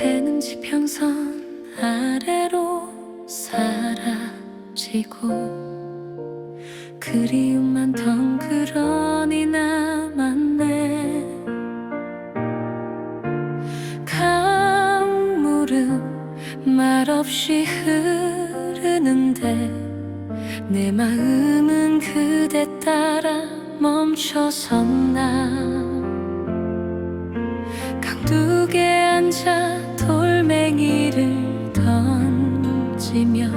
해는 지평선 아래로 사라지고 그리움만 덩그러니 남았네. 강물은 말없이 흐르는데 내 마음은 그대 따라 멈춰섰나. 강둑에 던지며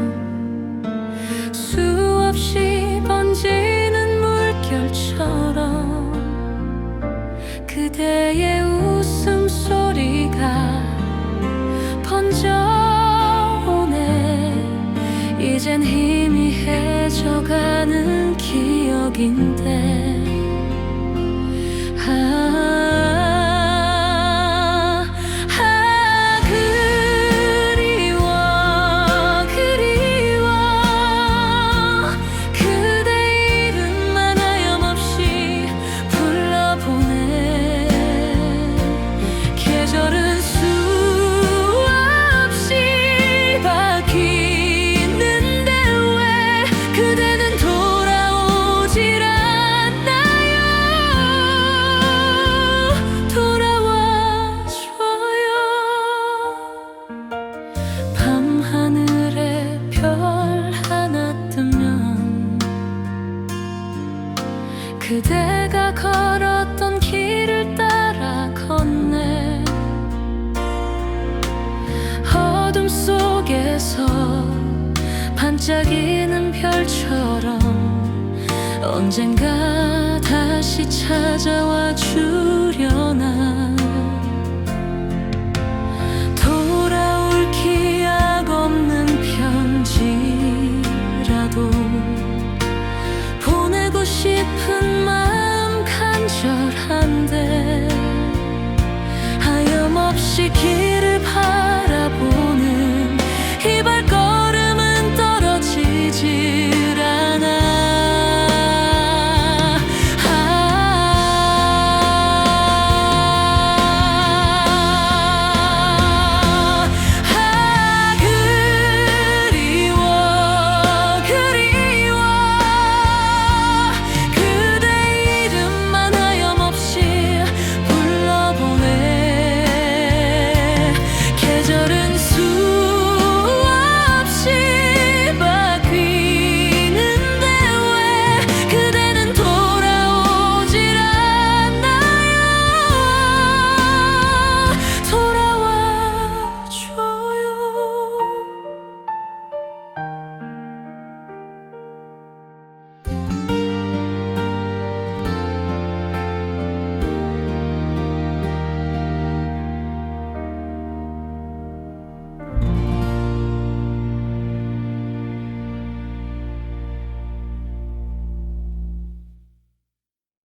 수없이 번지는 물결처럼 그대의 웃음소리가 번져오네. 이젠 희미해져가는 기억인데 그대가 걸었던 길을 따라 걷네. 어둠 속에서 반짝이는 별처럼 언젠가 다시 찾아와 주려나